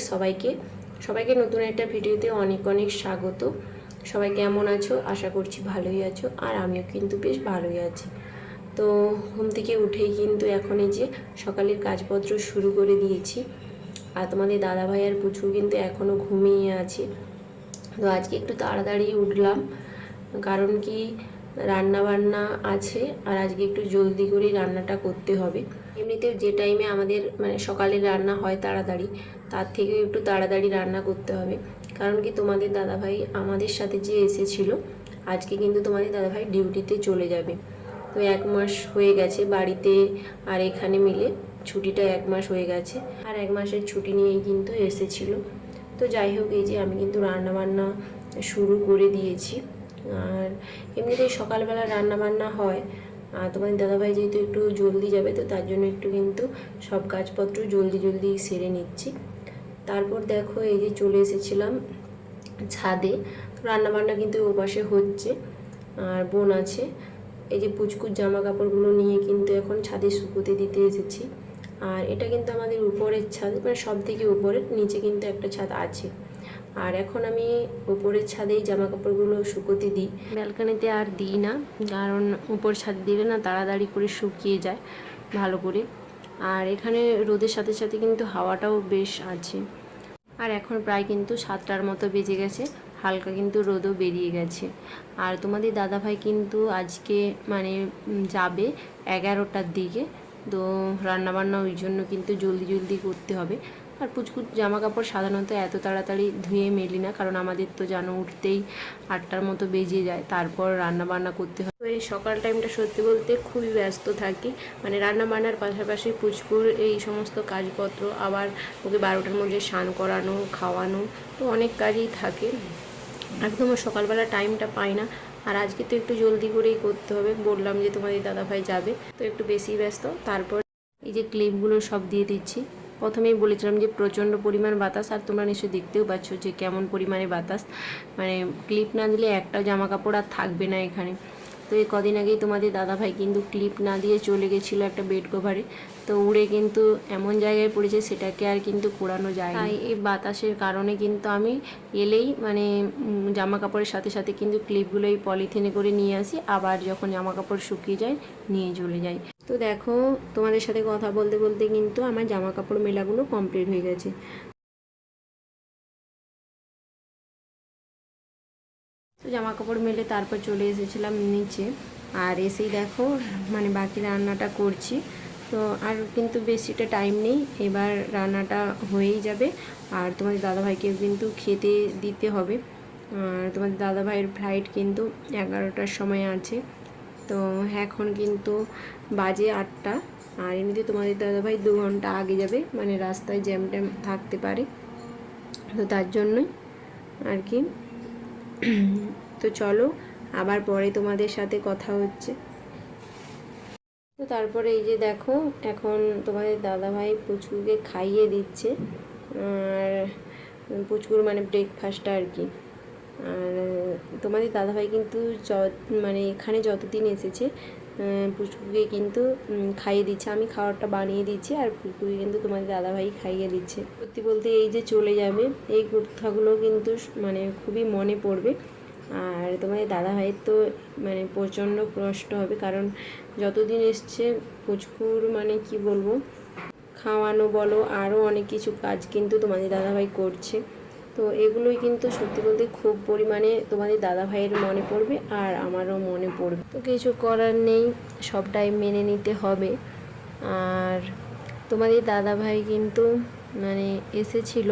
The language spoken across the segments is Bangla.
সবাইকে। সবাইকে নতুন একটা ভিডিওতে অনেক অনেক স্বাগত। সবাই কেমন আছো? আশা করছি ভালোই আছো। আর আমিও কিন্তু বেশ ভালোই আছি। তো ঘুম থেকে উঠেই কিন্তু এখন এই যে সকালের কাজপত্র শুরু করে দিয়েছি। আর তোমাদের দাদাভাই আর পুচু কিন্তু এখনও ঘুমিয়ে আছে। তো আজকে একটু তাড়াতাড়ি উঠলাম। কারণ কি রান্না বান্না আছে আর আজকে একটু জলদি করেই রান্নাটা করতে হবে। এমনিতে যে টাইমে আমাদের মানে সকালে রান্না হয় তাড়াতাড়ি, তার থেকেও একটু তাড়াতাড়ি রান্না করতে হবে। কারণ কি তোমাদের দাদাভাই আমাদের সাথে যে এসেছিল, আজকে কিন্তু তোমাদের দাদাভাই ডিউটিতে চলে যাবে। তো এক মাস হয়ে গেছে বাড়িতে আর এখানে মিলে ছুটিটা এক মাস হয়ে গেছে। আর এক মাসের ছুটি নিয়েই কিন্তু এসেছিল। তো যাই হোক, এই যে আমি কিন্তু রান্না বান্না শুরু করে দিয়েছি। আর এমনিতেই সকালবেলা রান্না বান্না হয়। আর তোমাদের দাদাভাই যেহেতু একটু জলদি যাবে, তো তার জন্য একটু কিন্তু সব কাজপত্র জলদি জলদি সেরে নিচ্ছি। তারপর দেখো এই যে চলে এসেছিলাম ছাদে। রান্না বান্না কিন্তু ওপাশে হচ্ছে, আর বোন আছে। এই যে পুচকুর জামা কাপড়গুলো নিয়ে কিন্তু এখন ছাদে শুকোতে দিতে এসেছি। আর এটা কিন্তু আমাদের উপরের ছাদ মানে সব থেকে উপরের, নিচে কিন্তু একটা ছাদ আছে। আর এখন আমি উপরের ছাদেই জামা কাপড়গুলো শুকোতে দিই। ব্যালকানিতে আর দিই না, কারণ উপর ছাদ দিলে না তাড়াতাড়ি করে শুকিয়ে যায় ভালো করে। আর এখানে রোদের সাথে সাথে কিন্তু হাওয়াটাও বেশ আছে। আর এখন প্রায় কিন্তু সাতটার মতো বেজে গেছে, হালকা কিন্তু রোদও বেরিয়ে গেছে। আর তোমাদের দাদাভাই কিন্তু আজকে মানে যাবে এগারোটার দিকে, তো রান্নাবান্না ওই জন্য কিন্তু জলদি জলদি করতে হবে। আর পুচকুচ জামা কাপড় সাধারণত এত তাড়াতাড়ি ধুয়ে মেলি না, কারণ আমাদের তো জানো উঠতেই আটটার মতো বেজে যায়, তারপর রান্না বান্না করতে হয়। তো এই সকাল টাইমটা সত্যি বলতে খুবই ব্যস্ত থাকি। মানে রান্না বান্নার পাশাপাশি পুচকুর এই সমস্ত কাজপত্র, আবার ওকে বারোটার মধ্যে স্নান করানো, খাওয়ানো, তো অনেক কাজই থাকে। একদম সকালবেলা টাইমটা পাই না। আর আজকে তো একটু জলদি করেই করতে হবে। বললাম যে তোমাদের দাদাভাই যাবে, তো একটু বেশি ব্যস্ত। তারপর এই যে ক্লিপগুলো সব দিয়ে দিচ্ছি। প্রথমেই বলেছিলাম যে প্রচণ্ড পরিমাণ বাতাস, আর তোমরা নিশ্চয়ই দেখতেও পাচ্ছ যে কেমন পরিমাণে বাতাস। মানে ক্লিপ না দিলে একটা জামা কাপড় আর থাকবে না এখানে। তো এই কদিন আগেই তোমাদের দাদাভাই কিন্তু ক্লিপ না দিয়ে চলে গেছিল একটা বেড কভারে। তো উড়ে কিন্তু এমন জায়গায় পড়েছে সেটাকে আর কিন্তু কোরানো যায় তাই এই বাতাসের কারণে কিন্তু আমি এলেই মানে জামা কাপড়ের সাথে সাথে কিন্তু ক্লিপগুলো এই পলিথিনে করে নিয়ে আসি, আবার যখন জামা কাপড় শুকিয়ে যায় নিয়ে চলে যাই। তো দেখো, তোমাদের সাথে কথা বলতে বলতে কিন্তু আমার জামা কাপড় মেলাগুলো কমপ্লিট হয়ে গেছে। তো জামা কাপড় মেলে তারপর চলে এসেছিলাম নিচে, আর এসেই দেখো মানে বাকি রান্নাটা করছি। তো আর কিন্তু বেশিটা টাইম নেই, এবার রান্নাটা হয়েই যাবে। আর তোমাদের দাদাভাইকেও কিন্তু খেতে দিতে হবে। আর তোমাদের দাদাভাইয়ের ফ্লাইট কিন্তু এগারোটার সময় আছে। তো এখন কিন্তু বাজে আটটা। আর এমনিতে তোমাদের দাদাভাই দু ঘণ্টা আগে যাবে মানে রাস্তায় জ্যাম ট্যাম থাকতে পারে। তো তার জন্যই আর কি। তো চলো, আবার পরে তোমাদের সাথে কথা হচ্ছে। তো তারপরে এই যে দেখো, এখন তোমাদের দাদাভাই পুচকুকে খাইয়ে দিচ্ছে। আর পুচকুর মানে ব্রেকফাস্টটা আর কি। তোমাদের দাদাভাই কিন্তু য- মানে এখানে যতদিন এসেছে পুচকুকে কিন্তু খাইয়ে দিচ্ছে। আমি খাবারটা বানিয়ে দিচ্ছি আর পুচকুকে কিন্তু তোমাদের দাদাভাই খাইয়ে দিচ্ছে। সত্যি বলতে এই যে চলে যাবে, এই কথাগুলো কিন্তু মানে খুবই মনে পড়বে। আর তোমাদের দাদাভাইয়ের তো মানে প্রচণ্ড কষ্ট হবে কারণ যতদিন এসছে পুচকুর মানে কি বলব, খাওয়ানো বলো আরও অনেক কিছু কাজ কিন্তু তোমাদের দাদাভাই করছে। তো এগুলোই কিন্তু সত্যি বলতে খুব পরিমাণে তোমাদের দাদাভাইয়ের মনে পড়বে আর আমারও মনে পড়বে। তো কিছু করার নেই, সবটাই মেনে নিতে হবে। আর তোমাদের দাদাভাই কিন্তু মানে এসেছিল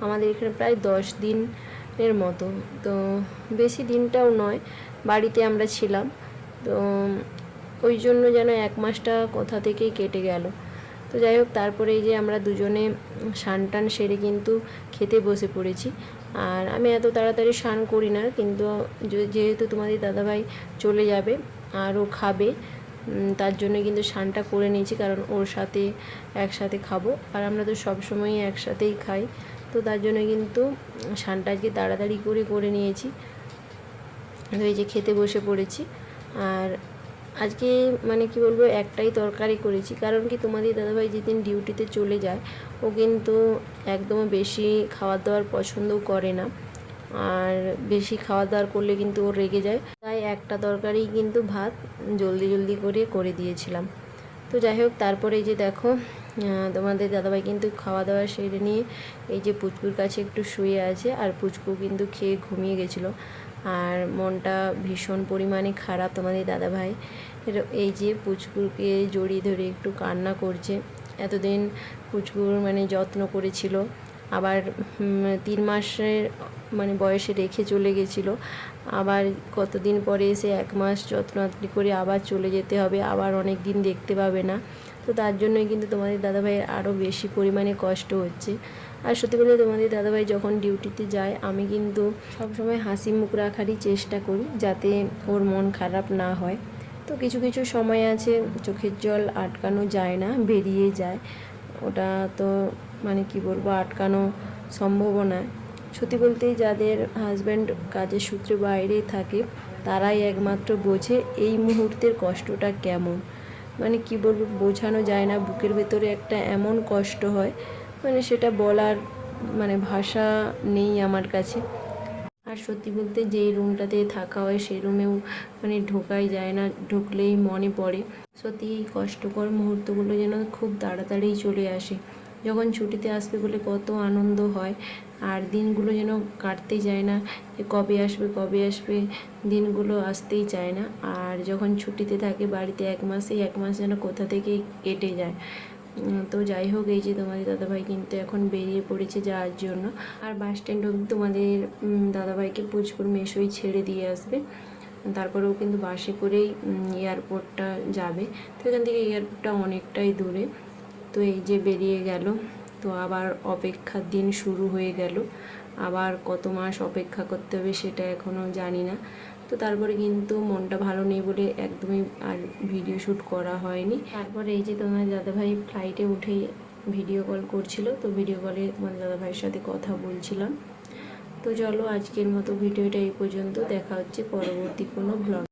আমাদের এখানে প্রায় দশ দিনের মতো। তো বেশি দিনটাও নয়, বাড়িতে আমরা ছিলাম। তো ওই জন্য যেন এক মাসটা কোথা থেকেই কেটে গেল। তো যাই হোক, তারপরে এই যে আমরা দুজনে স্নান টান সেরে কিন্তু খেতে বসে পড়েছি। আর আমি এত তাড়াতাড়ি স্নান করি না, কিন্তু যেহেতু তোমাদের দাদাভাই চলে যাবে আর ও খাবে তার জন্য কিন্তু স্নানটা করে নিয়েছি, কারণ ওর সাথে একসাথে খাব। আর আমরা তো সবসময়ই একসাথেই খাই, তো তার জন্য কিন্তু স্নানটা আজকে তাড়াতাড়ি করে করে নিয়েছি। তো এই যে খেতে বসে পড়েছি। আর আজকে মানে কি বলব, একটাই তরকারি করেছি। কারণ কি তোমাদের দাদাভাই যেদিন ডিউটিতে চলে যায়, ও কিন্তু একদম বেশি খাবার দাওয়ার পছন্দও করে না। আর বেশি খাওয়া দাওয়ার করলে কিন্তু ও রেগে যায়। তাই একটা তরকারি কিন্তু ভাত জলদি জলদি করে করে দিয়েছিলাম। তো যাই হোক, তারপরে এই যে দেখো তোমাদের দাদাভাই কিন্তু খাওয়া দাওয়া সেরে নিয়ে এই যে পুচকুর কাছে একটু শুয়ে আছে, আর পুচকু কিন্তু খেয়ে ঘুমিয়ে গেছিল। আর মনটা ভীষণ পরিমাণে খারাপ তোমাদের দাদাভাই। এই যে পুচকুকে জড়িয়ে ধরে একটু কান্না করছে, এতদিন পুচকুর মানে যত্ন করেছিল, আবার তিন মাসের মানে বয়সে রেখে চলে গেছিল, আবার কতদিন পরে এসে এক মাস যত্ন করে আবার চলে যেতে হবে, আবার অনেক দিন দেখতে পাবে না। তো তার জন্যই কিন্তু তোমাদের দাদাভাইয়ের আরও বেশি পরিমাণে কষ্ট হচ্ছে। আর সত্যি বলতে তোমাদের দাদাভাই যখন ডিউটিতে যায়, আমি কিন্তু সবসময় হাসি মুখ রাখারই চেষ্টা করি যাতে ওর মন খারাপ না হয়। তো কিছু কিছু সময় আছে, চোখের জল আটকানো যায় না, বেরিয়ে যায়। ওটা তো মানে কি বলব, আটকানো সম্ভব না সত্যি বলতে যাদের হাজব্যান্ড কাজের সূত্রে বাইরে থাকে, তারাই একমাত্র বোঝে এই মুহূর্তের কষ্টটা কেমন। মানে কি বলব, বোঝানো যায় না, বুকের ভেতরে একটা এমন কষ্ট হয় মানে সেটা বলার মানে ভাষা নেই আমার কাছে। আর সত্যি বলতে যেই রুমটাতে থাকা হয় সেই রুমেও মানে ঢোকাই যায় না, ঢুকলেই মনে পড়ে। সত্যি এই কষ্টকর মুহূর্তগুলো যেন খুব তাড়াতাড়ি চলে আসে। যখন ছুটিতে আসবে বলে কত আনন্দ হয়, আর দিনগুলো যেন কাটতেই যায় না, যে কবে আসবে কবে আসবে, দিনগুলো আসতেই চায় না। আর যখন ছুটিতে থাকে বাড়িতে এক মাসে এক মাস যেন কোথা থেকে কেটে যায়। তো যাই হোক, এই যে তোমাদের দাদাভাই কিন্তু এখন বেরিয়ে পড়েছে যাওয়ার জন্য। আর বাস স্ট্যান্ড অব্দি তোমাদের দাদাভাইকে পুচকুর মেশোই ছেড়ে দিয়ে আসবে। তারপরেও কিন্তু বাসে করেই এয়ারপোর্টটা যাবে। তো এখান থেকে এয়ারপোর্টটা অনেকটাই দূরে। তো এই যে বেরিয়ে গেল। তো আবার অপেক্ষার দিন শুরু হয়ে গেল। আবার কত মাস অপেক্ষা করতে হবে সেটা এখনও জানি না। তো তারপরে কিন্তু মনটা ভালো নেই বলে একদমই আর ভিডিও শ্যুট করা হয়নি। তারপরে এই যে তোমার দাদাভাই ফ্লাইটে উঠেই ভিডিও কল করছিল, তো ভিডিও কলে তোমার দাদাভাইয়ের সাথে কথা বলছিলাম। তো চলো আজকের মতো ভিডিওটা এই পর্যন্ত, দেখা হচ্ছে পরবর্তী কোনো ব্লগ